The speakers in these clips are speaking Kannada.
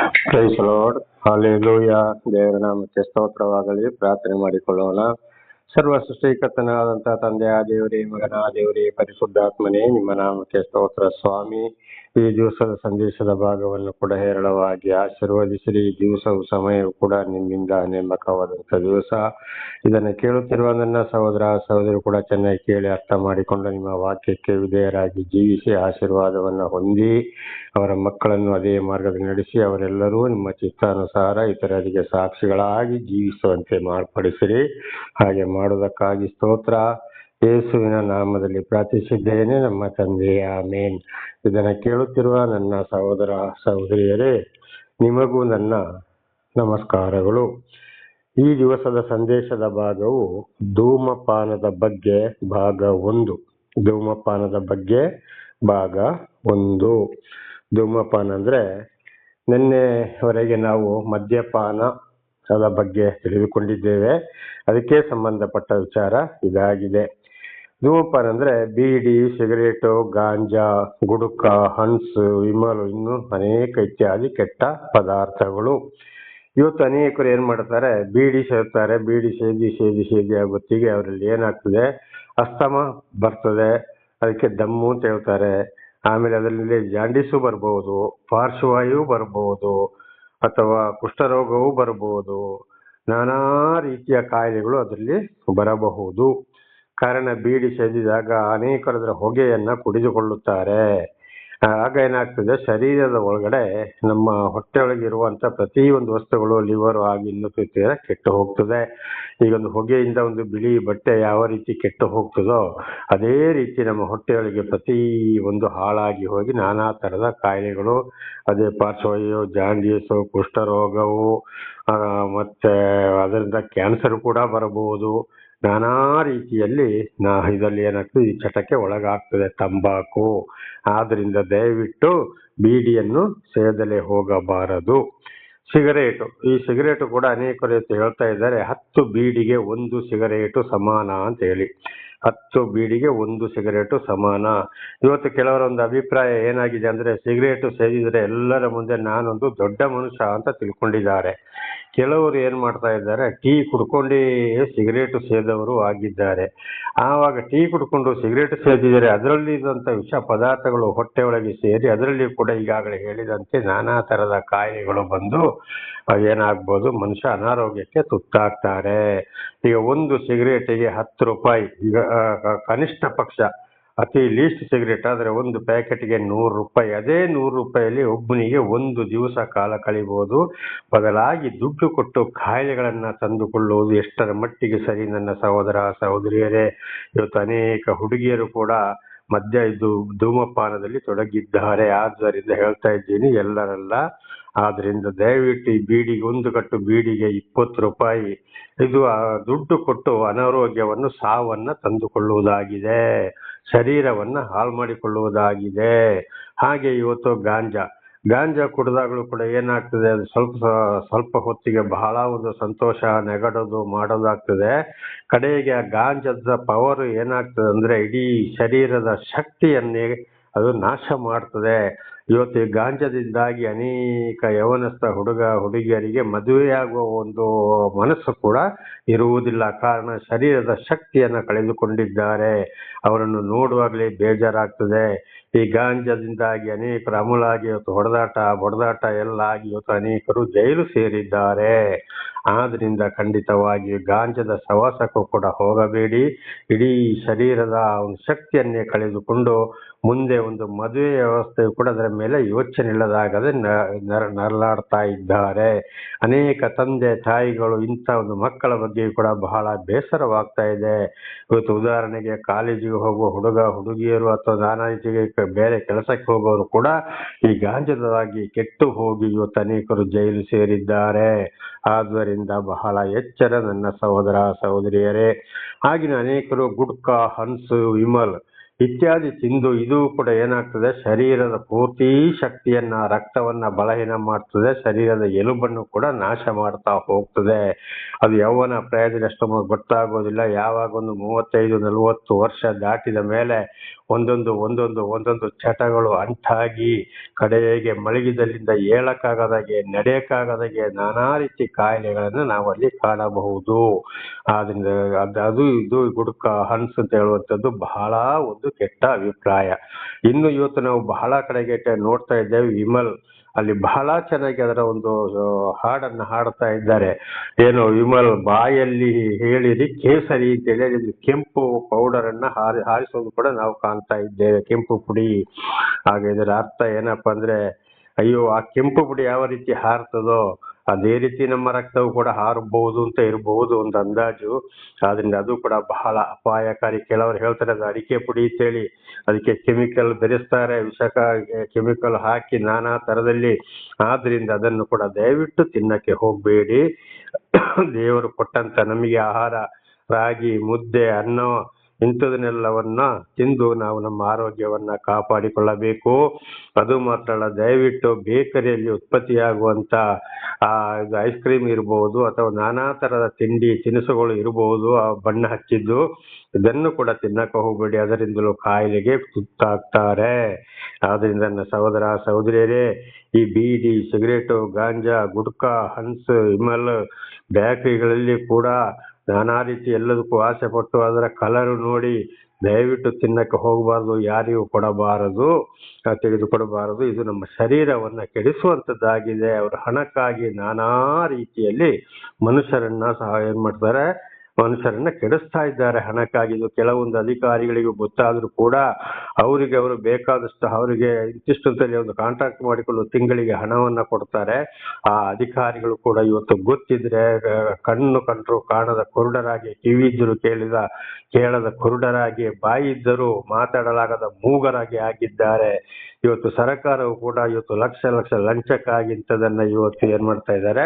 ಪ್ರೈಸ್ ಲಾರ್ಡ್ ಹಾಲೆಲೂಯ ದೇವರ ನಾಮಕ್ಕೆ ಸ್ತೋತ್ರವಾಗಲಿ. ಪ್ರಾರ್ಥನೆ ಮಾಡಿಕೊಳ್ಳೋಣ. ಸರ್ವ ಸೃಷ್ಟಿಕರ್ತನಾದಂತಹ ತಂದೆಯ, ದೇವರೇ ಮಗನ ದೇವರೇ, ಪರಿಶುದ್ಧಾತ್ಮನೇ, ನಿಮ್ಮ ನಾಮಕ್ಕೆ ಸ್ತೋತ್ರ, ಸ್ವಾಮಿ. ಈ ದಿವಸದ ಸಂದೇಶದ ಭಾಗವನ್ನು ಕೂಡ ಹೇರಳವಾಗಿ ಆಶೀರ್ವದಿಸಿರಿ. ಈ ದಿವಸವು ಸಮಯವು ಕೂಡ ನಿಮ್ಮಿಂದ ನೇಮಕವಾದಂಥ ದಿವಸ. ಇದನ್ನು ಕೇಳುತ್ತಿರುವ ನನ್ನ ಸಹೋದರ ಸಹೋದರಿ ಕೂಡ ಚೆನ್ನಾಗಿ ಕೇಳಿ ಅರ್ಥ ಮಾಡಿಕೊಂಡು ನಿಮ್ಮ ವಾಕ್ಯಕ್ಕೆ ವಿಧೇಯರಾಗಿ ಜೀವಿಸಿ ಆಶೀರ್ವಾದವನ್ನು ಹೊಂದಿ ಅವರ ಮಕ್ಕಳನ್ನು ಅದೇ ಮಾರ್ಗದಲ್ಲಿ ನಡೆಸಿ ಅವರೆಲ್ಲರೂ ನಿಮ್ಮ ಚಿತ್ತಾನುಸಾರ ಇತರರಿಗೆ ಸಾಕ್ಷಿಗಳಾಗಿ ಜೀವಿಸುವಂತೆ ಮಾರ್ಪಡಿಸಿರಿ. ಹಾಗೆ ಮಾಡುವುದಕ್ಕಾಗಿ ಸ್ತೋತ್ರ. ಯೇಸುವಿನ ನಾಮದಲ್ಲಿ ಪ್ರಾರ್ಥಿಸಿದ್ದೇನೆ. ನಮ್ಮ ತಂದೆಯ ಮೇನ್ ಇದನ್ನು ಕೇಳುತ್ತಿರುವ ನನ್ನ ಸಹೋದರ ಸಹೋದರಿಯರೇ, ನಿಮಗೂ ನನ್ನ ನಮಸ್ಕಾರಗಳು. ಈ ದಿವಸದ ಸಂದೇಶದ ಭಾಗವು ಧೂಮಪಾನದ ಬಗ್ಗೆ ಭಾಗ ಒಂದು. ಧೂಮಪಾನದ ಬಗ್ಗೆ ಭಾಗ ಒಂದು. ಧೂಮಪಾನ ಅಂದರೆ ನಿನ್ನೆವರೆಗೆ ನಾವು ಮದ್ಯಪಾನದ ಬಗ್ಗೆ ತಿಳಿದುಕೊಂಡಿದ್ದೇವೆ. ಅದಕ್ಕೆ ಸಂಬಂಧಪಟ್ಟ ವಿಚಾರ ಇದಾಗಿದೆ. ಧೂಮಪಾನ ಅಂದ್ರೆ ಬೀಡಿ, ಸಿಗರೇಟು, ಗಾಂಜಾ, ಗುಡುಕ, ಹನ್ಸು, ವಿಮಲು, ಇನ್ನು ಅನೇಕ ಇತ್ಯಾದಿ ಕೆಟ್ಟ ಪದಾರ್ಥಗಳು. ಇವತ್ತು ಅನೇಕರು ಏನ್ ಮಾಡ್ತಾರೆ, ಬೀಡಿ ಸೇರ್ತಾರೆ. ಬೀಡಿ ಸೇದಿ ಸೇದಿ ಸೇದಿ ಆಗುತ್ತಿಗೆ ಅವರಲ್ಲಿ ಏನಾಗ್ತದೆ, ಅಸ್ತಮ ಬರ್ತದೆ. ಅದಕ್ಕೆ ದಮ್ಮು ಅಂತ ಹೇಳ್ತಾರೆ. ಆಮೇಲೆ ಅದರಲ್ಲಿ ಜಾಂಡೀಸು ಬರ್ಬೋದು, ಪಾರ್ಶ್ವವಾಯು ಬರ್ಬೋದು, ಅಥವಾ ಕುಷ್ಠರೋಗವೂ ಬರಬಹುದು ನಾನಾ ರೀತಿಯ ಕಾಯಿಲೆಗಳು ಅದರಲ್ಲಿ ಬರಬಹುದು. ಕಾರಣ ಬೀಡಿ ಸೇದಿದಾಗ ಅನೇಕರು ಅದರ ಹೊಗೆಯನ್ನ ಕುಡಿದುಕೊಳ್ಳುತ್ತಾರೆ. ಆಗ ಏನಾಗ್ತದೆ? ಶರೀರದ ಒಳಗಡೆ ನಮ್ಮ ಹೊಟ್ಟೆಯೊಳಗೆ ಇರುವಂತ ಪ್ರತಿ ಒಂದು ವಸ್ತುಗಳು, ಲಿವರ್ ಆಗಿ ಇನ್ನು ಕೆಟ್ಟು ಹೋಗ್ತದೆ. ಈಗ ಒಂದು ಹೊಗೆಯಿಂದ ಒಂದು ಬಿಳಿ ಬಟ್ಟೆ ಯಾವ ರೀತಿ ಕೆಟ್ಟು ಹೋಗ್ತದೋ, ಅದೇ ರೀತಿ ನಮ್ಮ ಹೊಟ್ಟೆಯೊಳಗೆ ಪ್ರತಿ ಒಂದು ಹಾಳಾಗಿ ಹೋಗಿ ನಾನಾ ತರದ ಕಾಯಿಲೆಗಳು, ಅದೇ ಪಾರ್ಶ್ವವಾಯು, ಜಾಂಡೀಸು, ಕುಷ್ಠರೋಗವು ಮತ್ತೆ ಅದರಿಂದ ಕ್ಯಾನ್ಸರ್ ಕೂಡ ಬರಬಹುದು. ನಾನಾ ರೀತಿಯಲ್ಲಿ ನಾ ಇದರಲ್ಲಿ ಏನಾಗ್ತದೆ, ಈ ಚಟಕ್ಕೆ ಒಳಗಾಗ್ತದೆ ತಂಬಾಕು. ಆದ್ರಿಂದ ದಯವಿಟ್ಟು ಬೀಡಿಯನ್ನು ಸೇದಲೇ ಹೋಗಬಾರದು. ಸಿಗರೇಟು. ಈ ಸಿಗರೇಟು ಕೂಡ ಅನೇಕರು ಹೇಳ್ತಾ ಇದ್ದಾರೆ, ಹತ್ತು ಬೀಡಿಗೆ ಒಂದು ಸಿಗರೇಟು ಸಮಾನ ಅಂತ ಹೇಳಿ. ಹತ್ತು ಬೀಡಿಗೆ ಒಂದು ಸಿಗರೇಟು ಸಮಾನ. ಇವತ್ತು ಕೆಲವರ ಒಂದು ಅಭಿಪ್ರಾಯ ಏನಾಗಿದೆ ಅಂದ್ರೆ, ಸಿಗರೇಟು ಸೇದಿದ್ರೆ ಎಲ್ಲರ ಮುಂದೆ ನಾನೊಂದು ದೊಡ್ಡ ಮನುಷ್ಯ ಅಂತ ತಿಳ್ಕೊಂಡಿದ್ದಾರೆ. ಕೆಲವರು ಏನು ಮಾಡ್ತಾ ಇದ್ದಾರೆ, ಟೀ ಕುಡ್ಕೊಂಡೇ ಸಿಗರೇಟು ಸೇದವರು ಆಗಿದ್ದಾರೆ. ಆವಾಗ ಟೀ ಕುಡ್ಕೊಂಡು ಸಿಗರೇಟ್ ಸೇದಿದರೆ ಅದರಲ್ಲಿ ಇದ್ದಂತ ವಿಷ ಪದಾರ್ಥಗಳು ಹೊಟ್ಟೆ ಒಳಗೆ ಸೇರಿ ಅದರಲ್ಲಿ ಕೂಡ ಈಗಾಗಲೇ ಹೇಳಿದಂತೆ ನಾನಾ ಥರದ ಕಾಯಿಲೆಗಳು ಬಂದು ಏನಾಗ್ಬೋದು ಮನುಷ್ಯ ಅನಾರೋಗ್ಯಕ್ಕೆ ತುತ್ತಾಗ್ತಾರೆ. ಈಗ ಒಂದು ಸಿಗರೇಟಿಗೆ ಹತ್ತು ರೂಪಾಯಿ, ಈಗ ಕನಿಷ್ಠ ಪಕ್ಷ ಅತಿ ಲೀಸ್ಟ್ ಸಿಗರೇಟ್ ಆದರೆ ಒಂದು ಪ್ಯಾಕೆಟ್ಗೆ ನೂರು ರೂಪಾಯಿ. ಅದೇ ನೂರು ರೂಪಾಯಿಯಲ್ಲಿ ಒಬ್ಬನಿಗೆ ಒಂದು ದಿವಸ ಕಾಲ ಕಳಿಬೋದು. ಬದಲಾಗಿ ದುಡ್ಡು ಕೊಟ್ಟು ಕಾಯಿಲೆಗಳನ್ನು ತಂದುಕೊಳ್ಳುವುದು ಎಷ್ಟರ ಮಟ್ಟಿಗೆ ಸರಿ ನನ್ನ ಸಹೋದರ, ಸಹೋದರಿಯರೇ? ಇವತ್ತು ಅನೇಕ ಹುಡುಗಿಯರು ಕೂಡ ಮದ್ಯ ಇದು ಧೂಮಪಾನದಲ್ಲಿ ತೊಡಗಿದ್ದಾರೆ. ಆದ್ದರಿಂದ ಹೇಳ್ತಾ ಇದ್ದೀನಿ ಎಲ್ಲರಲ್ಲ. ಆದ್ರಿಂದ ದಯವಿಟ್ಟು ಈ ಬೀಡಿಗೆ ಒಂದು ಕಟ್ಟು ಬೀಡಿಗೆ ಇಪ್ಪತ್ತು ರೂಪಾಯಿ. ಇದು ದುಡ್ಡು ಕೊಟ್ಟು ಅನಾರೋಗ್ಯವನ್ನು, ಸಾವನ್ನ ತಂದುಕೊಳ್ಳುವುದಾಗಿದೆ. ಶರೀರವನ್ನ ಹಾಳು ಮಾಡಿಕೊಳ್ಳುವುದಾಗಿದೆ ಹಾಗೆ ಇವತ್ತು ಗಾಂಜಾ. ಗಾಂಜಾ ಕುಡಿದಾಗಲೂ ಕೂಡ ಏನಾಗ್ತದೆ, ಅದು ಸ್ವಲ್ಪ ಸ್ವಲ್ಪ ಹೊತ್ತಿಗೆ ಬಹಳ ಒಂದು ಸಂತೋಷ ನೆಗಡೋದು ಮಾಡೋದಾಗ್ತದೆ. ಕಡೆಗೆ ಆ ಗಾಂಜದ ಪವರ್ ಏನಾಗ್ತದೆ ಅಂದರೆ ಇಡೀ ಶರೀರದ ಶಕ್ತಿಯನ್ನೇ ಅದು ನಾಶ ಮಾಡ್ತದೆ. ಇವತ್ತು ಗಾಂಜದಿಂದಾಗಿ ಅನೇಕ ಯವನಸ್ಥ ಹುಡುಗ, ಹುಡುಗಿಯರಿಗೆ ಮದುವೆಯಾಗುವ ಒಂದು ಮನಸ್ಸು ಕೂಡ ಇರುವುದಿಲ್ಲ. ಕಾರಣ ಶರೀರದ ಶಕ್ತಿಯನ್ನು ಕಳೆದುಕೊಂಡಿದ್ದಾರೆ. ಅವರನ್ನು ನೋಡುವಾಗಲೇ ಬೇಜಾರಾಗ್ತದೆ. ಈ ಗಾಂಜದಿಂದಾಗಿ ಅನೇಕರು ಅಮೂಲಾಗಿ ಇವತ್ತು ಹೊಡೆದಾಟ ಹೊಡೆದಾಟ ಎಲ್ಲ ಆಗಿ ಇವತ್ತು ಅನೇಕರು ಜೈಲು ಸೇರಿದ್ದಾರೆ. ಆದ್ದರಿಂದ ಖಂಡಿತವಾಗಿ ಗಾಂಜದ ಸವಾಸಕ್ಕೂ ಕೂಡ ಹೋಗಬೇಡಿ. ಇಡೀ ಶರೀರದ ಒಂದು ಶಕ್ತಿಯನ್ನೇ ಕಳೆದುಕೊಂಡು ಮುಂದೆ ಒಂದು ಮದುವೆ ವ್ಯವಸ್ಥೆ ಕೂಡ ಅದರ ಮೇಲೆ ಯೋಚನೆ ಇಲ್ಲದಾಗದೆ ನರಳಾಡ್ತಾ ಇದ್ದಾರೆ. ಅನೇಕ ತಂದೆ, ತಾಯಿಗಳು, ಇಂಥ ಒಂದು ಮಕ್ಕಳ ಬಗ್ಗೆ ಕೂಡ ಬಹಳ ಬೇಸರವಾಗ್ತಾ ಇದೆ. ಇವತ್ತು ಉದಾಹರಣೆಗೆ ಕಾಲೇಜಿಗೆ ಹೋಗುವ ಹುಡುಗ, ಹುಡುಗಿಯರು ಅಥವಾ ನಾನಾ ರೀತಿಗೆ ಬೇರೆ ಕೆಲಸಕ್ಕೆ ಹೋಗೋರು ಕೂಡ ಈ ಗಾಂಜದಾಗಿ ಕೆಟ್ಟು ಹೋಗಿ ಇವತ್ತು ಅನೇಕರು ಜೈಲು ಸೇರಿದ್ದಾರೆ. ಆದ್ದರಿಂದ ಬಹಳ ಎಚ್ಚರ ನನ್ನ ಸಹೋದರ, ಸಹೋದರಿಯರೇ. ಆಗಿನ ಅನೇಕರು ಗುಡ್ಕಾ, ಹನ್ಸು, ವಿಮಲ್ ಇತ್ಯಾದಿ ತಿಂದು ಇದು ಕೂಡ ಏನಾಗ್ತದೆ? ಶರೀರದ ಪೂರ್ತಿ ಶಕ್ತಿಯನ್ನ, ರಕ್ತವನ್ನ ಬಲಹೀನ ಮಾಡ್ತದೆ. ಶರೀರದ ಎಲುಬನ್ನು ಕೂಡ ನಾಶ ಮಾಡ್ತಾ ಹೋಗ್ತದೆ. ಅದು ಯೌವನ ಪ್ರಯೋಜನ ಅಷ್ಟೊಮ್ಮೆ ಗೊತ್ತಾಗೋದಿಲ್ಲ. ಯಾವಾಗ ಒಂದು ಮೂವತ್ತೈದು, ನಲವತ್ತು ವರ್ಷ ದಾಟಿದ ಮೇಲೆ ಒಂದೊಂದು ಒಂದೊಂದು ಒಂದೊಂದು ಚಟಗಳು ಅಂಟಾಗಿ ಕಡೆಗೆ ಮಲಗಿದಲ್ಲಿಂದ ಏಳಕ್ಕಾಗದಾಗೆ, ನಡೆಯಕ್ಕಾಗದಾಗೆ ನಾನಾ ರೀತಿ ಕಾಯಿಲೆಗಳನ್ನು ನಾವು ಅಲ್ಲಿ ಕಾಣಬಹುದು. ಆದ್ರಿಂದ ಅದು ಅದು, ಇದು ಗುಡ್ಕ, ಹನ್ಸ್ ಅಂತ ಹೇಳುವಂಥದ್ದು ಬಹಳ ಒಂದು ಕೆಟ್ಟ ಅಭಿಪ್ರಾಯ. ಇನ್ನು ಇವತ್ತು ನಾವು ಬಹಳ ಕಡೆಗೆ ನೋಡ್ತಾ ಇದ್ದೇವೆ ವಿಮಲ್. ಅಲ್ಲಿ ಬಹಳ ಚೆನ್ನಾಗಿ ಅದರ ಒಂದು ಹಾಡನ್ನು ಹಾಡ್ತಾ ಇದ್ದಾರೆ. ಏನು, ವಿಮಲ್ ಬಾಯಲ್ಲಿ ಹೇಳಿರಿ ಕೇಸರಿ ಅಂತೇಳಿ ಅಲ್ಲಿ ಕೆಂಪು ಪೌಡರ್ ಅನ್ನ ಹಾರಿ, ಹಾರಿಸೋದು ಕೂಡ ನಾವು ಕಾಣ್ತಾ ಇದ್ದೇವೆ. ಕೆಂಪು ಪುಡಿ. ಹಾಗೆ ಇದರ ಅರ್ಥ ಏನಪ್ಪಾ ಅಂದ್ರೆ, ಅಯ್ಯೋ, ಆ ಕೆಂಪು ಪುಡಿ ಯಾವ ರೀತಿ ಹಾರ್ತದೋ ಅದೇ ರೀತಿ ನಮ್ಮ ರಕ್ತವು ಕೂಡ ಹಾರಬಹುದು ಅಂತ ಇರಬಹುದು ಒಂದು ಅಂದಾಜು. ಆದ್ರಿಂದ ಅದು ಕೂಡ ಬಹಳ ಅಪಾಯಕಾರಿ. ಕೆಲವರು ಹೇಳ್ತಾರೆ ಅದು ಅಡಿಕೆ ಪುಡಿ ಅಂತೇಳಿ. ಅದಕ್ಕೆ ಕೆಮಿಕಲ್ ಬೆರೆಸ್ತಾರೆ, ವಿಷಕ ಕೆಮಿಕಲ್ ಹಾಕಿ ನಾನಾ ತರದಲ್ಲಿ. ಆದ್ರಿಂದ ಅದನ್ನು ಕೂಡ ದಯವಿಟ್ಟು ತಿನ್ನಕ್ಕೆ ಹೋಗಬೇಡಿ. ದೇವರು ಕೊಟ್ಟಂತ ನಮಗೆ ಆಹಾರ. ರಾಗಿ, ಮುದ್ದೆ, ಅನ್ನ ಇಂಥದನ್ನೆಲ್ಲವನ್ನ ತಿಂದು ನಾವು ನಮ್ಮ ಆರೋಗ್ಯವನ್ನ ಕಾಪಾಡಿಕೊಳ್ಳಬೇಕು. ಅದು ಮಾತ್ರ ಅಲ್ಲ, ದಯವಿಟ್ಟು ಬೇಕರಿಯಲ್ಲಿ ಉತ್ಪತ್ತಿಯಾಗುವಂತ, ಆ, ಇದು ಐಸ್ ಕ್ರೀಮ್ ಇರಬಹುದು ಅಥವಾ ನಾನಾ ತರದ ತಿಂಡಿ, ತಿನಿಸುಗಳು ಇರಬಹುದು ಆ ಬಣ್ಣ ಹಚ್ಚಿದ್ದು ಇದನ್ನು ಕೂಡ ತಿನ್ನಕ ಹೋಗಬೇಡಿ. ಅದರಿಂದಲೂ ಕಾಯಿಲೆಗೆ ತುತ್ತಾಗ್ತಾರೆ. ಆದ್ರಿಂದ ನನ್ನ ಸಹೋದರ, ಸಹೋದರಿಯರೇ, ಈ ಬೀಡಿ, ಸಿಗರೇಟು, ಗಾಂಜಾ ಗುಡ್ಕಾ ಹನ್ಸ್ ಇಮಲ್ ಬ್ಯಾಕರಿಗಳಲ್ಲಿ ಕೂಡ ನಾನಾ ರೀತಿ ಎಲ್ಲದಕ್ಕೂ ಆಸೆ ಪಟ್ಟು ಅದರ ಕಲರ್ ನೋಡಿ ದಯವಿಟ್ಟು ತಿನ್ನಕ್ಕೆ ಹೋಗಬಾರದು, ಯಾರಿಗೂ ಕೊಡಬಾರದು ತೆಗೆದುಕೊಡಬಾರದು. ಇದು ನಮ್ಮ ಶರೀರವನ್ನು ಕೆಡಿಸುವಂತದ್ದಾಗಿದೆ. ಅವರ ಹಣಕ್ಕಾಗಿ ನಾನಾ ರೀತಿಯಲ್ಲಿ ಮನುಷ್ಯರನ್ನ ಸಹ ಏನು ಮಾಡ್ತಾರೆ ಮನುಷ್ಯರನ್ನ ಕೆಡಿಸ್ತಾ ಇದ್ದಾರೆ ಹಣಕ್ಕಾಗಿ. ಇದು ಕೆಲವೊಂದು ಅಧಿಕಾರಿಗಳಿಗೂ ಗೊತ್ತಾದರೂ ಕೂಡ ಅವರಿಗೆ ಅವರು ಬೇಕಾದಷ್ಟು ಅವರಿಗೆ ಇಂತಿಷ್ಟು ಅಂತೇಳಿ ಒಂದು ಕಾಂಟ್ರಾಕ್ಟ್ ಮಾಡಿಕೊಂಡು ತಿಂಗಳಿಗೆ ಹಣವನ್ನ ಕೊಡ್ತಾರೆ. ಆ ಅಧಿಕಾರಿಗಳು ಕೂಡ ಇವತ್ತು ಗೊತ್ತಿದ್ರೆ ಕಣ್ಣು ಕಂಡ್ರು ಕಾಣದ ಕುರುಡರಾಗಿ, ಕಿವಿ ಇದ್ದರೂ ಕೇಳಿದ, ಕೇಳದ ಕುರುಡರಾಗಿ, ಬಾಯಿ ಇದ್ದರೂ ಮಾತಾಡಲಾಗದ ಮೂಗರಾಗಿ ಆಗಿದ್ದಾರೆ. ಇವತ್ತು ಸರ್ಕಾರವು ಕೂಡ ಇವತ್ತು ಲಕ್ಷ ಲಕ್ಷ ಲಂಚಕ್ಕಾಗಿ ಇಂಥದನ್ನ ಇವತ್ತು ಏನ್ ಮಾಡ್ತಾ ಇದ್ದಾರೆ?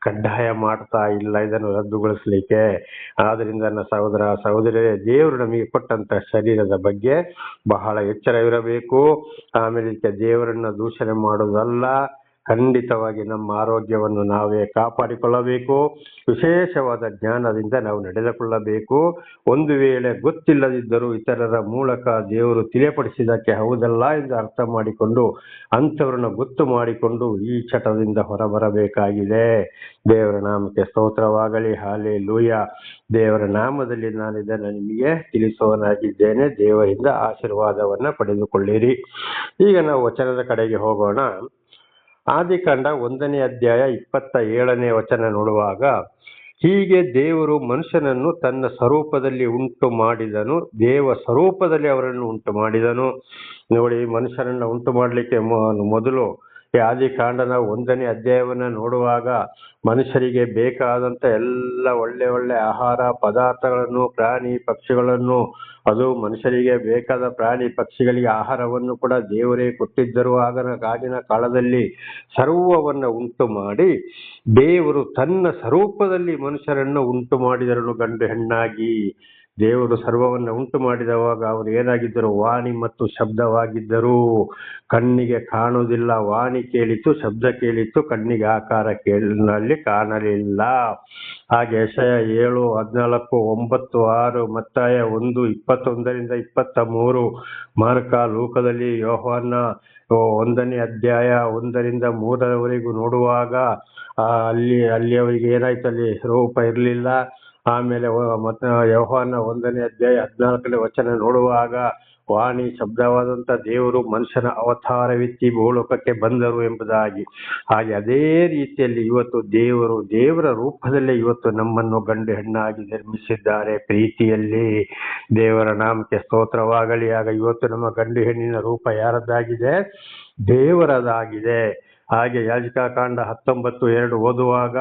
ಕಡ್ಡಾಯ ಮಾಡ್ತಾ ಇಲ್ಲ ಇದನ್ನು ರದ್ದುಗೊಳಿಸ್ಲಿಕ್ಕೆ. ಆದ್ರಿಂದ ನನ್ನ ಸಹೋದರ, ಸಹೋದರಿಯರೇ, ದೇವರು ನಮಗೆ ಕೊಟ್ಟಂತ ಶರೀರದ ಬಗ್ಗೆ ಬಹಳ ಎಚ್ಚರವಿರಬೇಕು. ಆಮೇಲೆ ದೇವರನ್ನ ದೂಷಣೆ ಮಾಡುವುದಲ್ಲ. ಖಂಡಿತವಾಗಿ ನಮ್ಮ ಆರೋಗ್ಯವನ್ನು ನಾವೇ ಕಾಪಾಡಿಕೊಳ್ಳಬೇಕು. ವಿಶೇಷವಾದ ಜ್ಞಾನದಿಂದ ನಾವು ನಡೆದುಕೊಳ್ಳಬೇಕು. ಒಂದು ವೇಳೆ ಗೊತ್ತಿಲ್ಲದಿದ್ದರೂ ಇತರರ ಮೂಲಕ ದೇವರು ತಿಳಿಯಪಡಿಸಿದಕ್ಕೆ ಹೌದಲ್ಲ ಎಂದು ಅರ್ಥ ಮಾಡಿಕೊಂಡು ಅಂಥವ್ರನ್ನ ಗೊತ್ತು ಮಾಡಿಕೊಂಡು ಈ ಚಟದಿಂದ ಹೊರಬರಬೇಕಾಗಿದೆ. ದೇವರ ನಾಮಕ್ಕೆ ಸ್ತೋತ್ರವಾಗಲಿ. ಹಾಲೆ ಲೂಯ ದೇವರ ನಾಮದಲ್ಲಿ ನಾನು ಇದನ್ನು ನಿಮಗೆ ತಿಳಿಸುವನಾಗಿದ್ದೇನೆ ದೇವರಿಂದ ಆಶೀರ್ವಾದವನ್ನು ಪಡೆದುಕೊಳ್ಳಿರಿ. ಈಗ ನಾವು ವಚನದ ಕಡೆಗೆ ಹೋಗೋಣ. ಆದಿಕಾಂಡ ಒಂದನೇ ಅಧ್ಯಾಯ ಇಪ್ಪತ್ತ ಏಳನೇ ವಚನ ನೋಡುವಾಗ, ಹೀಗೆ ದೇವರು ಮನುಷ್ಯನನ್ನು ತನ್ನ ಸ್ವರೂಪದಲ್ಲಿ ಉಂಟು ಮಾಡಿದನು, ದೇವ ಸ್ವರೂಪದಲ್ಲಿ ಅವರನ್ನು ಉಂಟು ಮಾಡಿದನು. ನೋಡಿ, ಮನುಷ್ಯನನ್ನು ಉಂಟು ಮಾಡಲಿಕ್ಕೆ ಮೊದಲು ಈ ಆದಿಕಾಂಡನ ಒಂದನೇ ಅಧ್ಯಾಯವನ್ನು ನೋಡುವಾಗ, ಮನುಷ್ಯರಿಗೆ ಬೇಕಾದಂತ ಎಲ್ಲ ಒಳ್ಳೆ ಒಳ್ಳೆ ಆಹಾರ, ಪದಾರ್ಥಗಳನ್ನು, ಪ್ರಾಣಿ ಪಕ್ಷಿಗಳನ್ನು ಅದು ಮನುಷ್ಯರಿಗೆ ಬೇಕಾದ ಪ್ರಾಣಿ ಪಕ್ಷಿಗಳಿಗೆ ಆಹಾರವನ್ನು ಕೂಡ ದೇವರೇ ಕೊಟ್ಟಿದ್ದರು. ಆಗನ ಆಗಿನ ಕಾಲದಲ್ಲಿ ಸರ್ವವನ್ನ ಉಂಟು ಮಾಡಿ ದೇವರು ತನ್ನ ಸ್ವರೂಪದಲ್ಲಿ ಮನುಷ್ಯರನ್ನು ಉಂಟು ಮಾಡಿದರನು ಗಂಡು ಹೆಣ್ಣಾಗಿ ದೇವರು ಸರ್ವವನ್ನು ಉಂಟು ಮಾಡಿದವಾಗ ಅವರು ಏನಾಗಿದ್ದರು? ವಾಣಿ ಮತ್ತು ಶಬ್ದವಾಗಿದ್ದರು ಕಣ್ಣಿಗೆ ಕಾಣುವುದಿಲ್ಲ. ವಾಣಿ ಕೇಳಿತು, ಶಬ್ದ ಕೇಳಿತು, ಕಣ್ಣಿಗೆ ಆಕಾರ ಕೇಳಿನಲ್ಲಿ ಕಾಣಲಿಲ್ಲ. ಹಾಗೆ ಯಶಯ ಏಳು, ಹದಿನಾಲ್ಕು, ಒಂಬತ್ತು, ಆರು, ಮತ್ತಾಯ ಒಂದು, ಇಪ್ಪತ್ತೊಂದರಿಂದ ಇಪ್ಪತ್ತ ಮೂರು ಮಾರ್ಕ ಲೋಕದಲ್ಲಿ ಯೋಹನ ಒಂದನೇ ಅಧ್ಯಾಯ ಒಂದರಿಂದ ಮೂರರವರೆಗೂ ನೋಡುವಾಗ ಅಲ್ಲಿ ಅಲ್ಲಿ ಅವರಿಗೆ ಏನಾಯ್ತು? ಅಲ್ಲಿ ರೂಪ ಇರಲಿಲ್ಲ. ಆಮೇಲೆ ಮತ್ತ ಯೋಹಾನ ಒಂದನೇ ಅಧ್ಯಾಯ ಹದಿನಾಲ್ಕನೇ ವಚನ ನೋಡುವಾಗ, ವಾಣಿ ಶಬ್ದವಾದಂತ ದೇವರು ಮನುಷ್ಯನ ಅವತಾರವೆತ್ತಿ ಭೂಲೋಕಕ್ಕೆ ಬಂದರು ಎಂಬುದಾಗಿ. ಹಾಗೆ ಅದೇ ರೀತಿಯಲ್ಲಿ ಇವತ್ತು ದೇವರು, ದೇವರ ರೂಪದಲ್ಲೇ ಇವತ್ತು ನಮ್ಮನ್ನು ಗಂಡು ಹೆಣ್ಣಾಗಿ ನಿರ್ಮಿಸಿದ್ದಾರೆ. ಪ್ರೀತಿಯಲ್ಲಿ ದೇವರ ನಾಮಕ್ಕೆ ಸ್ತೋತ್ರವಾಗಲಿ. ಆಗ ಇವತ್ತು ನಮ್ಮ ಗಂಡು ಹೆಣ್ಣಿನ ರೂಪ ಯಾರದ್ದಾಗಿದೆ? ದೇವರದಾಗಿದೆ. ಹಾಗೆ ಯಾಜಿಕಾಕಾಂಡ ಹತ್ತೊಂಬತ್ತು ಎರಡು ಓದುವಾಗ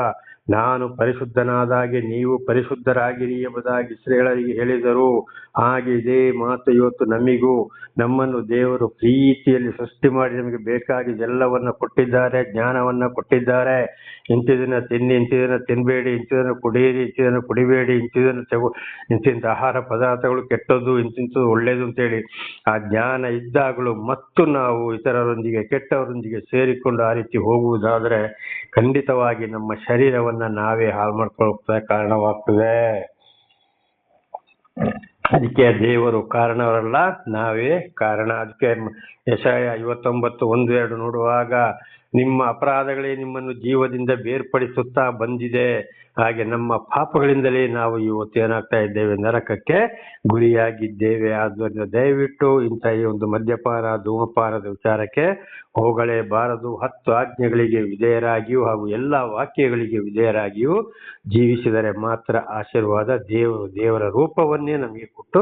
ನಾನು ಪರಿಶುದ್ಧನಾದಾಗೆ ನೀವು ಪರಿಶುದ್ಧರಾಗಿರಿ ಎಂಬುದಾಗಿ ಇಸ್ರೇಳರಿಗೆ ಹೇಳಿದರು. ಹಾಗೆ ಇದೇ ಮಾತು ಇವತ್ತು ನಮಿಗೂ. ನಮ್ಮನ್ನು ದೇವರು ಪ್ರೀತಿಯಲ್ಲಿ ಸೃಷ್ಟಿ ಮಾಡಿ ನಮಗೆ ಬೇಕಾಗಿದ್ದೆಲ್ಲವನ್ನ ಕೊಟ್ಟಿದ್ದಾರೆ, ಜ್ಞಾನವನ್ನ ಕೊಟ್ಟಿದ್ದಾರೆ. ಇಂಥದನ್ನ ತಿನ್ನಿ ಇಂಥದನ್ನ ತಿನ್ಬೇಡಿ ಇಂಥದನ್ನ ಕುಡಿಯಿರಿ ಇಂಥದನ್ನ ಕುಡಿಬೇಡಿ ಇಂಥದನ್ನ ತಗೋ ಇಂತಿಂಥ ಆಹಾರ ಪದಾರ್ಥಗಳು ಕೆಟ್ಟದ್ದು ಇಂತಿಂಥದ್ದು ಒಳ್ಳೇದು ಅಂತೇಳಿ ಆ ಜ್ಞಾನ ಇದ್ದಾಗಲೂ ಮತ್ತು ನಾವು ಇತರರೊಂದಿಗೆ, ಕೆಟ್ಟವರೊಂದಿಗೆ ಸೇರಿಕೊಂಡು ಆ ರೀತಿ ಹೋಗುವುದಾದರೆ ಖಂಡಿತವಾಗಿ ನಮ್ಮ ಶರೀರವನ್ನು ನಾವೇ ಹಾಳು ಮಾಡ್ಕೊಳ್ಳೋಕೆ ಕಾರಣವಾಗ್ತದೆ. ಅದಕ್ಕೆ ದೇವರು ಕಾರಣವರಲ್ಲ, ನಾವೇ ಕಾರಣ. ಅದಕ್ಕೆ ಯಶಾಯ ಐವತ್ತೊಂಬತ್ತು ಒಂದು ಎರಡು ನೋಡುವಾಗ, ನಿಮ್ಮ ಅಪರಾಧಗಳೇ ನಿಮ್ಮನ್ನು ಜೀವದಿಂದ ಬೇರ್ಪಡಿಸುತ್ತಾ ಬಂದಿದೆ. ಹಾಗೆ ನಮ್ಮ ಪಾಪಗಳಿಂದಲೇ ನಾವು ಇವತ್ತು ಏನಾಗ್ತಾ ಇದ್ದೇವೆ? ನರಕಕ್ಕೆ ಗುರಿಯಾಗಿದ್ದೇವೆ. ಆದ್ದರಿಂದ ದಯವಿಟ್ಟು ಇಂಥ ಈ ಒಂದು ಮದ್ಯಪಾನ, ಧೂಮಪಾನದ ವಿಚಾರಕ್ಕೆ ಹೋಗಲೇಬಾರದು. ಹತ್ತು ಆಜ್ಞೆಗಳಿಗೆ ವಿಧೇಯರಾಗಿಯೂ ಹಾಗೂ ಎಲ್ಲ ವಾಕ್ಯಗಳಿಗೆ ವಿಧೇಯರಾಗಿಯೂ ಜೀವಿಸಿದರೆ ಮಾತ್ರ ಆಶೀರ್ವಾದ ದೇವರು, ದೇವರ ರೂಪವನ್ನೇ ನಮಗೆ ಕೊಟ್ಟು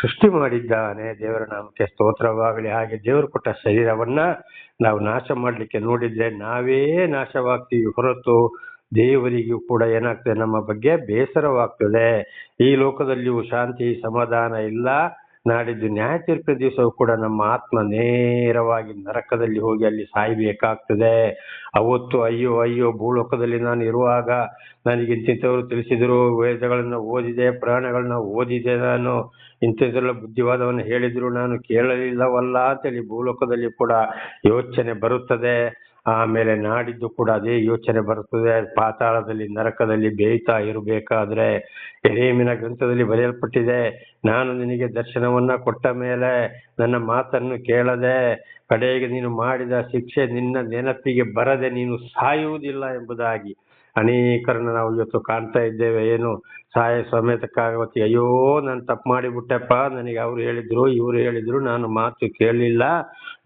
ಸೃಷ್ಟಿ ಮಾಡಿದ್ದಾನೆ. ದೇವರ ನಾಮಕ್ಕೆ ಸ್ತೋತ್ರವಾಗಲಿ. ಹಾಗೆ ದೇವರು ಕೊಟ್ಟ ಶರೀರವನ್ನ ನಾವು ನಾಶ ಮಾಡಲಿಕ್ಕೆ ನೋಡಿದ್ರೆ ನಾವೇ ನಾಶವಾಗ್ತೀವಿ ಹೊರತು ದೇವರಿಗೂ ಕೂಡ ಏನಾಗ್ತದೆ ನಮ್ಮ ಬಗ್ಗೆ ಬೇಸರವಾಗ್ತದೆ. ಈ ಲೋಕದಲ್ಲಿಯೂ ಶಾಂತಿ, ಸಮಾಧಾನ ಇಲ್ಲ. ನಾಡಿದ್ದು ನ್ಯಾಯ ತೀರ್ಪಿನ ದಿವಸವೂ ಕೂಡ ನಮ್ಮ ಆತ್ಮ ನೇರವಾಗಿ ನರಕದಲ್ಲಿ ಹೋಗಿ ಅಲ್ಲಿ ಸಾಯ್ಬೇಕಾಗ್ತದೆ. ಅವತ್ತು ಅಯ್ಯೋ ಅಯ್ಯೋ, ಭೂಲೋಕದಲ್ಲಿ ನಾನು ಇರುವಾಗ ನನಗೆ ಇಂತಿಂಥವ್ರು ತಿಳಿಸಿದ್ರು, ವೇದಗಳನ್ನ ಓದಿದೆ, ಪ್ರಾಣಗಳನ್ನ ಓದಿದೆ ನಾನು. ಇಂಥದ್ದೆಲ್ಲ ಬುದ್ಧಿವಾದವನ್ನು ಹೇಳಿದ್ರು ನಾನು ಕೇಳಲಿಲ್ಲವಲ್ಲ ಅಂತೇಳಿ ಭೂಲೋಕದಲ್ಲಿ ಕೂಡ ಯೋಚನೆ ಬರುತ್ತದೆ. ಆಮೇಲೆ ನಾಡಿದ್ದು ಕೂಡ ಅದೇ ಯೋಚನೆ ಬರುತ್ತದೆ. ಪಾತಾಳದಲ್ಲಿ, ನರಕದಲ್ಲಿ ಬೇಯ್ತಾ ಇರಬೇಕಾದ್ರೆ ಎರೇಮಿನ ಗ್ರಂಥದಲ್ಲಿ ಬರೆಯಲ್ಪಟ್ಟಿದೆ, ನಾನು ನಿನಗೆ ದರ್ಶನವನ್ನ ಕೊಟ್ಟ ಮೇಲೆ ನನ್ನ ಮಾತನ್ನು ಕೇಳದೆ, ಕಡೆಗೆ ನೀನು ಮಾಡಿದ ಶಿಕ್ಷೆ ನಿನ್ನ ನೆನಪಿಗೆ ಬರದೆ ನೀನು ಸಾಯುವುದಿಲ್ಲ ಎಂಬುದಾಗಿ ಅನೇಕರನ್ನ ನಾವು ಇವತ್ತು ಕಾಣ್ತಾ ಇದ್ದೇವೆ. ಏನು ಸಹಾಯ ಸಮೇತಕ್ಕಾಗತ್ತಿ ಅಯ್ಯೋ ನಾನು ತಪ್ಪು ಮಾಡಿಬಿಟ್ಟೆಪ್ಪ. ನನಗೆ ಅವ್ರು ಹೇಳಿದ್ರು, ಇವ್ರು ಹೇಳಿದ್ರು, ನಾನು ಮಾತು ಕೇಳಲಿಲ್ಲ.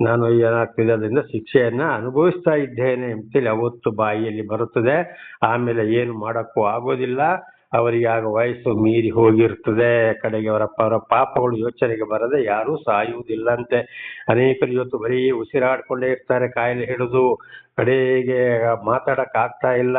ನಾನು ಏನಾಗ್ತಿದೆ ಅದರಿಂದ ಶಿಕ್ಷೆಯನ್ನ ಅನುಭವಿಸ್ತಾ ಇದ್ದೇನೆ. ಅಂತೇಳಿ ಅವತ್ತು ಬಾಯಿಯಲ್ಲಿ ಬರುತ್ತದೆ. ಆಮೇಲೆ ಏನು ಮಾಡಕ್ಕೂ ಆಗೋದಿಲ್ಲ. ಅವರಿಗೆ ಆಗ ವಯಸ್ಸು ಮೀರಿ ಹೋಗಿರ್ತದೆ. ಕಡೆಗೆ ಅವರಪ್ಪ ಅವರ ಪಾಪಗಳು ಯೋಚನೆಗೆ ಬರದೆ ಯಾರೂ ಸಾಯುವುದಿಲ್ಲಂತೆ. ಅನೇಕರು ಇವತ್ತು ಬರೀ ಉಸಿರಾಡ್ಕೊಂಡೇ ಇರ್ತಾರೆ, ಕಾಯಿಲೆ ಹಿಡಿದು ಕಡೆಗೆ ಮಾತಾಡಕ್ ಆಗ್ತಾ ಇಲ್ಲ.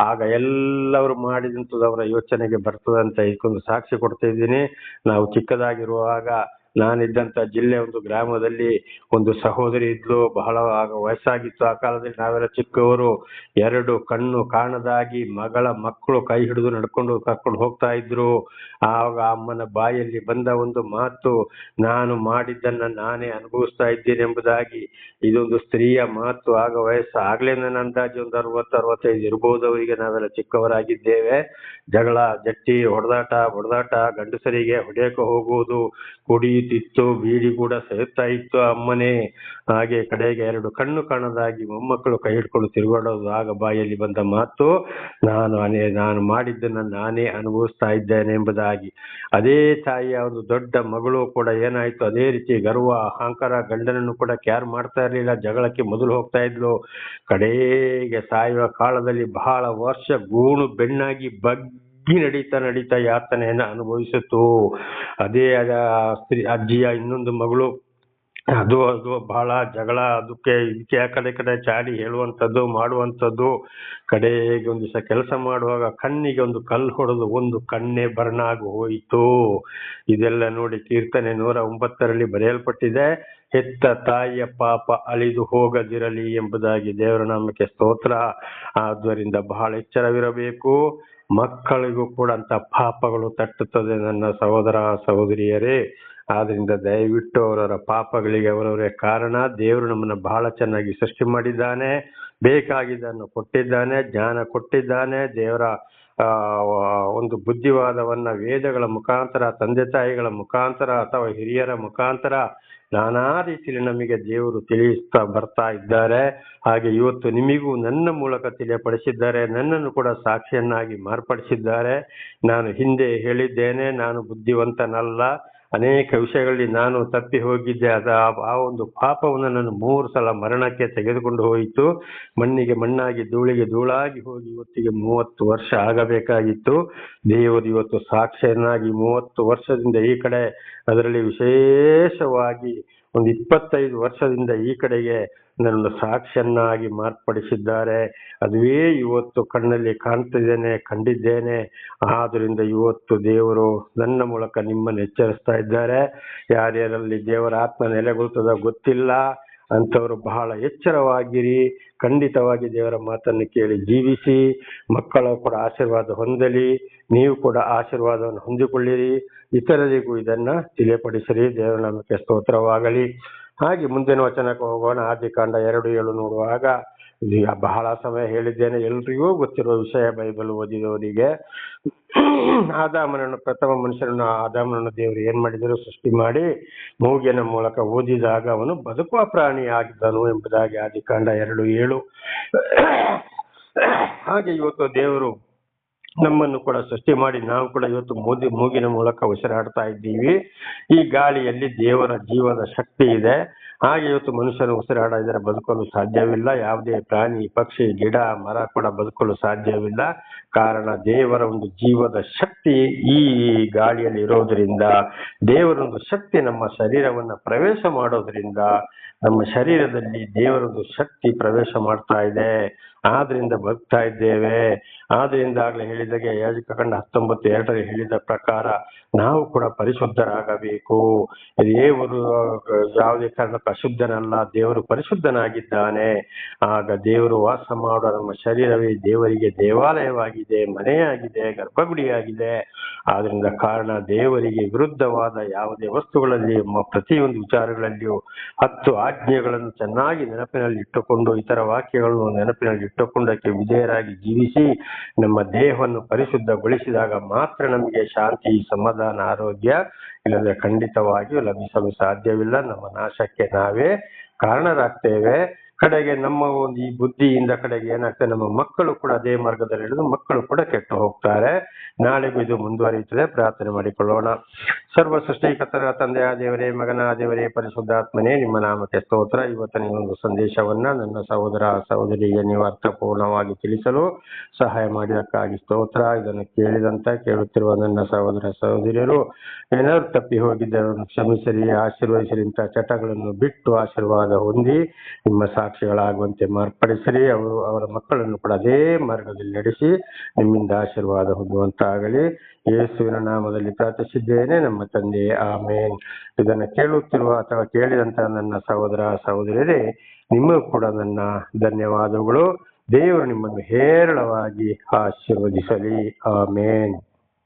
ಆಗ ಎಲ್ಲವರು ಮಾಡಿದಂಥದ್ದು ಅವರ ಯೋಚನೆಗೆ ಬರ್ತದಂತ ಇದಕ್ಕೊಂದು ಸಾಕ್ಷಿ ಕೊಡ್ತಾ ಇದ್ದೀನಿ. ನಾವು ಚಿಕ್ಕದಾಗಿರುವಾಗ ನಾನಿದ್ದಂತ ಜಿಲ್ಲೆ ಒಂದು ಗ್ರಾಮದಲ್ಲಿ ಒಂದು ಸಹೋದರಿ ಇದ್ಲು. ಬಹಳ ಆಗ ವಯಸ್ಸಾಗಿತ್ತು. ಆ ಕಾಲದಲ್ಲಿ ನಾವೆಲ್ಲ ಚಿಕ್ಕವರು. ಎರಡು ಕಣ್ಣು ಕಾಣದಾಗಿ ಮಗಳ ಮಕ್ಕಳು ಕೈ ಹಿಡಿದು ನಡ್ಕೊಂಡು ಕರ್ಕೊಂಡು ಹೋಗ್ತಾ ಇದ್ರು. ಆಗ ಅಮ್ಮನ ಬಾಯಲ್ಲಿ ಬಂದ ಒಂದು ಮಾತು, ನಾನು ಮಾಡಿದ್ದನ್ನ ನಾನೇ ಅನುಭವಿಸ್ತಾ ಇದ್ದೇನೆ ಎಂಬುದಾಗಿ. ಇದೊಂದು ಸ್ತ್ರೀಯ ಮಾತು. ಆಗ ವಯಸ್ಸು ಆಗ್ಲೇ ನನ್ನ ಅಂದಾಜು ಒಂದು ಅರವತ್ತು, ಅರವತ್ತೈದು ಇರ್ಬೋದು ಅವರಿಗೆ ನಾವೆಲ್ಲ ಚಿಕ್ಕವರಾಗಿದ್ದೇವೆ. ಜಗಳ, ಜಟ್ಟಿ, ಹೊಡೆದಾಟ ಹೊಡೆದಾಟ ಗಂಡಸರಿಗೆ ಹೊಡೆಯಕ್ಕೆ ಹೋಗುವುದು ಕುಡಿಯುತ್ತಿತ್ತು ಬೀಡಿ ಕೂಡ ಸೇರ್ತಾ ಇತ್ತು ಅಮ್ಮನೇ. ಹಾಗೆ ಕಡೆಗೆ ಎರಡು ಕಣ್ಣು ಕಾಣದಾಗಿ ಮೊಮ್ಮಕ್ಕಳು ಕೈ ಹಿಡ್ಕೊಂಡು ತಿರುಗಾಡೋದು ಆಗ ಬಾಯಲ್ಲಿ ಬಂದ ಮಾತು, ನಾನು ಅನೇ, ನಾನು ಮಾಡಿದ್ದನ್ನು ನಾನೇ ಅನುಭವಿಸ್ತಾ ಇದ್ದೇನೆ ಎಂಬುದಾಗಿ. ಅದೇ ತಾಯಿಯ ಒಂದು ದೊಡ್ಡ ಮಗಳು ಕೂಡ ಏನಾಯ್ತು, ಅದೇ ರೀತಿ ಗರ್ವ, ಅಹಂಕಾರ, ಗಂಡನನ್ನು ಕೂಡ ಕ್ಯಾರ್ ಮಾಡ್ತಾ ಇರಲಿಲ್ಲ, ಜಗಳಕ್ಕೆ ಮೊದಲು ಹೋಗ್ತಾ ಇದ್ಲು. ಕಡೆಗೆ ಸಾಯುವ ಕಾಲದಲ್ಲಿ ಬಹಳ ವರ್ಷ ಗೂಣು ಬೆಣ್ಣಾಗಿ ಬಗ್ಗಿ ನಡೀತಾ ನಡೀತಾ ಯಾತನೆಯನ್ನ ಅನುಭವಿಸಿತು. ಅದೇ ಅದ ಸ್ತ್ರೀ, ಅಜ್ಜಿಯ ಇನ್ನೊಂದು ಮಗಳು. ಅದು ಅದು ಬಹಳ ಜಗಳ, ಅದಕ್ಕೆ ಇದಕ್ಕೆ ಆ ಕಡೆ ಕಡೆ ಚಾಡಿ ಹೇಳುವಂಥದ್ದು, ಮಾಡುವಂಥದ್ದು. ಕಡೆಗೆ ಒಂದು ದಿವಸ ಕೆಲಸ ಮಾಡುವಾಗ ಕಣ್ಣಿಗೆ ಒಂದು ಕಲ್ಲು ಹೊಡೆದು ಒಂದು ಕಣ್ಣೇ ಬರ್ನಾಗಿ ಹೋಯಿತು. ಇದೆಲ್ಲ ನೋಡಿ ಕೀರ್ತನೆ ನೂರ ಒಂಬತ್ತರಲ್ಲಿ ಬರೆಯಲ್ಪಟ್ಟಿದೆ, ಹೆತ್ತ ತಾಯಿಯ ಪಾಪ ಅಳಿದು ಹೋಗದಿರಲಿ ಎಂಬುದಾಗಿ ದೇವರ ನಾಮಕ್ಕೆ ಸ್ತೋತ್ರ. ಆದ್ದರಿಂದ ಬಹಳ ಎಚ್ಚರವಿರಬೇಕು. ಮಕ್ಕಳಿಗೂ ಕೂಡ ಅಂತ ಪಾಪಗಳು ತಟ್ಟುತ್ತದೆ ನನ್ನ ಸಹೋದರ ಸಹೋದರಿಯರೇ. ಆದ್ರಿಂದ ದಯವಿಟ್ಟು ಅವರವರ ಪಾಪಗಳಿಗೆ ಅವರವರೇ ಕಾರಣ. ದೇವರು ನಮ್ಮನ್ನ ಬಹಳ ಚೆನ್ನಾಗಿ ಸೃಷ್ಟಿ ಮಾಡಿದ್ದಾನೆ. ಬೇಕಾಗಿದ್ದನ್ನು ಕೊಟ್ಟಿದ್ದಾನೆ, ಜ್ಞಾನ ಕೊಟ್ಟಿದ್ದಾನೆ. ದೇವರ ಒಂದು ಬುದ್ಧಿವಾದವನ್ನ ವೇದಗಳ ಮುಖಾಂತರ ತಂದೆ ತಾಯಿಗಳ ಮುಖಾಂತರ ಅಥವಾ ಹಿರಿಯರ ಮುಖಾಂತರ ನಾನಾ ರೀತಿಯಲ್ಲಿ ನಮಗೆ ದೇವರು ತಿಳಿಸ್ತಾ ಬರ್ತಾ ಇದ್ದಾರೆ. ಹಾಗೆ ಇವತ್ತು ನಿಮಗೂ ನನ್ನ ಮೂಲಕ ತಿಳಿಯಪಡಿಸಿದ್ದಾರೆ. ನನ್ನನ್ನು ಕೂಡ ಸಾಕ್ಷಿಯನ್ನಾಗಿ ಮಾರ್ಪಡಿಸಿದ್ದಾರೆ. ನಾನು ಹಿಂದೆ ಹೇಳಿದ್ದೇನೆ. ನಾನು ಬುದ್ಧಿವಂತನಲ್ಲ. ಅನೇಕ ವಿಷಯಗಳಲ್ಲಿ ನಾನು ತಪ್ಪಿ ಹೋಗಿದ್ದೆ. ಅದ ಆ ಒಂದು ಪಾಪವನ್ನು ನಾನು ಮೂರು ಸಲ ಮರಣಕ್ಕೆ ತೆಗೆದುಕೊಂಡು ಹೋಯಿತು. ಮಣ್ಣಿಗೆ ಮಣ್ಣಾಗಿ, ಧೂಳಿಗೆ ಧೂಳಾಗಿ ಹೋಗಿ ಇವತ್ತಿಗೆ ಮೂವತ್ತು ವರ್ಷ ಆಗಬೇಕಾಗಿತ್ತು. ದೇವರು ಇವತ್ತು ಸಾಕ್ಷಿಯನ್ನಾಗಿ ಮೂವತ್ತು ವರ್ಷದಿಂದ ಈ ಕಡೆ ಅದರಲ್ಲಿ ವಿಶೇಷವಾಗಿ ಒಂದು ಇಪ್ಪತ್ತೈದು ವರ್ಷದಿಂದ ಈ ಕಡೆಗೆ ನನ್ನ ಸಾಕ್ಷಿಯನ್ನಾಗಿ ಮಾರ್ಪಡಿಸಿದ್ದಾರೆ. ಅದುವೇ ಇವತ್ತು ಕಣ್ಣಲ್ಲಿ ಕಾಣ್ತಿದ್ದೇನೆ, ಕಂಡಿದ್ದೇನೆ. ಆದ್ದರಿಂದ ಇವತ್ತು ದೇವರು ನನ್ನ ಮೂಲಕ ನಿಮ್ಮನ್ನು ಎಚ್ಚರಿಸ್ತಾ ಇದ್ದಾರೆ. ಯಾರ್ಯಾರಲ್ಲಿ ದೇವರ ಆತ್ಮ ನೆಲೆಗೊಳ್ತದ ಗೊತ್ತಿಲ್ಲ. ಅಂಥವರು ಬಹಳ ಎಚ್ಚರವಾಗಿರಿ. ಖಂಡಿತವಾಗಿ ದೇವರ ಮಾತನ್ನು ಕೇಳಿ ಜೀವಿಸಿ, ಮಕ್ಕಳು ಕೂಡ ಆಶೀರ್ವಾದ ಹೊಂದಲಿ, ನೀವು ಕೂಡ ಆಶೀರ್ವಾದವನ್ನು ಹೊಂದಿಕೊಳ್ಳಿರಿ. ಇತರರಿಗೂ ಇದನ್ನು ತಿಳಿಯಪಡಿಸಿರಿ. ದೇವರ ನಮಗೆ ಸ್ತೋತ್ರವಾಗಲಿ. ಹಾಗೆ ಮುಂದಿನ ವಚನಕ್ಕೆ ಹೋಗೋಣ. ಆದಿಕಾಂಡ ಎರಡು ಏಳು ನೋಡುವಾಗ ಇದೀಗ ಬಹಳ ಸಮಯ ಹೇಳಿದ್ದೇನೆ, ಎಲ್ರಿಗೂ ಗೊತ್ತಿರುವ ವಿಷಯ ಬೈಬಲ್ ಓದಿದವರಿಗೆ. ಆದಾಮನನ್ನು ಪ್ರಥಮ ಮನುಷ್ಯನನ್ನು ಆದಾಮನನ್ನು ದೇವರು ಏನ್ ಮಾಡಿದರು? ಸೃಷ್ಟಿ ಮಾಡಿ ಮೂಗಿನ ಮೂಲಕ ಓದಿದಾಗ ಅವನು ಬದುಕುವ ಪ್ರಾಣಿ ಆಗಿದ್ದನು ಎಂಬುದಾಗಿ ಆದಿಕಾಂಡ ಎರಡು ಏಳು. ಹಾಗೆ ಇವತ್ತು ದೇವರು ನಮ್ಮನ್ನು ಕೂಡ ಸೃಷ್ಟಿ ಮಾಡಿ ನಾವು ಕೂಡ ಇವತ್ತು ಮೂದಿ ಮೂಗಿನ ಮೂಲಕ ಉಸಿರಾಡ್ತಾ ಇದ್ದೀವಿ. ಈ ಗಾಳಿಯಲ್ಲಿ ದೇವರ ಜೀವದ ಶಕ್ತಿ ಇದೆ. ಹಾಗೆ ಇವತ್ತು ಮನುಷ್ಯನು ಉಸಿರಾಡಿದರೆ ಬದುಕಲು ಸಾಧ್ಯವಿಲ್ಲ. ಯಾವುದೇ ಪ್ರಾಣಿ, ಪಕ್ಷಿ, ಗಿಡ, ಮರ ಕೂಡ ಬದುಕಲು ಸಾಧ್ಯವಿಲ್ಲ. ಕಾರಣ ದೇವರ ಒಂದು ಜೀವದ ಶಕ್ತಿ ಈ ಗಾಳಿಯಲ್ಲಿ ಇರೋದ್ರಿಂದ ದೇವರೊಂದು ಶಕ್ತಿ ನಮ್ಮ ಶರೀರವನ್ನು ಪ್ರವೇಶ ಮಾಡೋದ್ರಿಂದ, ನಮ್ಮ ಶರೀರದಲ್ಲಿ ದೇವರೊಂದು ಶಕ್ತಿ ಪ್ರವೇಶ ಮಾಡ್ತಾ ಇದೆ. ಆದ್ರಿಂದ ಬರ್ತಾ ಇದ್ದೇವೆ. ಆದ್ರಿಂದ ಆಗ್ಲೇ ಹೇಳಿದಾಗೆ ಯಾಜಕ ಕಂಡ ಹತ್ತೊಂಬತ್ತು ಎರಡರಲ್ಲಿ ಹೇಳಿದ ಪ್ರಕಾರ ನಾವು ಕೂಡ ಪರಿಶುದ್ಧರಾಗಬೇಕು. ದೇವರು ಯಾವುದೇ ಕಾರಣಕ್ಕೂ ಅಶುದ್ಧನಲ್ಲ, ದೇವರು ಪರಿಶುದ್ಧನಾಗಿದ್ದಾನೆ. ಆಗ ದೇವರು ವಾಸ ಮಾಡುವ ನಮ್ಮ ಶರೀರವೇ ದೇವರಿಗೆ ದೇವಾಲಯವಾಗಿದೆ, ಮನೆಯಾಗಿದೆ, ಗರ್ಭಗುಡಿಯಾಗಿದೆ. ಆದ್ರಿಂದ ಕಾರಣ ದೇವರಿಗೆ ವಿರುದ್ಧವಾದ ಯಾವುದೇ ವಸ್ತುಗಳಲ್ಲಿ ಪ್ರತಿಯೊಂದು ವಿಚಾರಗಳಲ್ಲಿಯೂ ಹತ್ತು ಆಜ್ಞೆಗಳನ್ನು ಚೆನ್ನಾಗಿ ನೆನಪಿನಲ್ಲಿ ಇಟ್ಟುಕೊಂಡು ಇತರ ವಾಕ್ಯಗಳನ್ನು ನೆನಪಿನಲ್ಲಿ ಇಟ್ಟುಕೊಂಡಕ್ಕೆ ವಿಧೇಯರಾಗಿ ಜೀವಿಸಿ ನಮ್ಮ ದೇಹವನ್ನು ಪರಿಶುದ್ಧಗೊಳಿಸಿದಾಗ ಮಾತ್ರ ನಮಗೆ ಶಾಂತಿ, ಸಮಾಧಾನ, ಆರೋಗ್ಯ ಇಲ್ಲದ್ರೆ ಖಂಡಿತವಾಗಿಯೂ ಲಭಿಸಲು ಸಾಧ್ಯವಿಲ್ಲ. ನಮ್ಮ ನಾಶಕ್ಕೆ ನಾವೇ ಕಾರಣರಾಗ್ತೇವೆ. ಕಡೆಗೆ ನಮ್ಮ ಒಂದು ಈ ಬುದ್ಧಿಯಿಂದ ಕಡೆಗೆ ಏನಾಗ್ತದೆ, ನಮ್ಮ ಮಕ್ಕಳು ಕೂಡ ಅದೇ ಮಾರ್ಗದಲ್ಲಿ ಹಿಡಿದು ಮಕ್ಕಳು ಕೂಡ ಕೆಟ್ಟು ಹೋಗ್ತಾರೆ. ನಾಳೆಗೂ ಇದು ಮುಂದುವರಿಯುತ್ತದೆ. ಪ್ರಾರ್ಥನೆ ಮಾಡಿಕೊಳ್ಳೋಣ. ಸರ್ವ ಸೃಷ್ಟಿಕರ್ತರ ತಂದೆಯ ದೇವರೇ, ಮಗನ ದೇವರೇ, ಪರಿಶುದ್ಧಾತ್ಮನೇ, ನಿಮ್ಮ ನಾಮಕ್ಕೆ ಸ್ತೋತ್ರ. ಇವತ್ತಿನ ಒಂದು ಸಂದೇಶವನ್ನ ನನ್ನ ಸಹೋದರ ಸಹೋದರಿಗೆ ನೀವು ಅರ್ಥಪೂರ್ಣವಾಗಿ ತಿಳಿಸಲು ಸಹಾಯ ಮಾಡಿದಕ್ಕಾಗಿ ಸ್ತೋತ್ರ. ಇದನ್ನು ಕೇಳಿದಂತ ಕೇಳುತ್ತಿರುವ ನನ್ನ ಸಹೋದರ ಸಹೋದರಿಯರು, ಏನಾದ್ರು ತಪ್ಪಿ ಹೋಗಿದ್ದರು ಕ್ಷಮಿಸಿರಿ, ಆಶೀರ್ವದಿಸಿರಿ, ಇಂಥ ಚಟಗಳನ್ನು ಬಿಟ್ಟು ಆಶೀರ್ವಾದ ಹೊಂದಿ ನಿಮ್ಮ ಸಾಕ್ಷಿಗಳಾಗುವಂತೆ ಮಾರ್ಪಡಿಸಲಿ ಅವರು ಅವರ ಮಕ್ಕಳನ್ನು ಕೂಡ ಅದೇ ಮಾರ್ಗದಲ್ಲಿ ನಡೆಸಿ ನಿಮ್ಮಿಂದ ಆಶೀರ್ವಾದ ಹೊಂದುವಂತಾಗಲಿ. ಯೇಸುವಿನ ನಾಮದಲ್ಲಿ ಪ್ರಾರ್ಥಿಸಿದ್ದೇನೆ. ನಮ್ಮ ತಂದೆ, ಆಮೇನ್. ಇದನ್ನು ಕೇಳುತ್ತಿರುವ ಅಥವಾ ಕೇಳಿದಂತ ನನ್ನ ಸಹೋದರ, ಸಹೋದರಿಯರೇ ನಿಮಗೂ ಕೂಡ ನನ್ನ ಧನ್ಯವಾದಗಳು. ದೇವರು ನಿಮ್ಮನ್ನು ಹೇರಳವಾಗಿ ಆಶೀರ್ವದಿಸಲಿ. ಆಮೇನ್.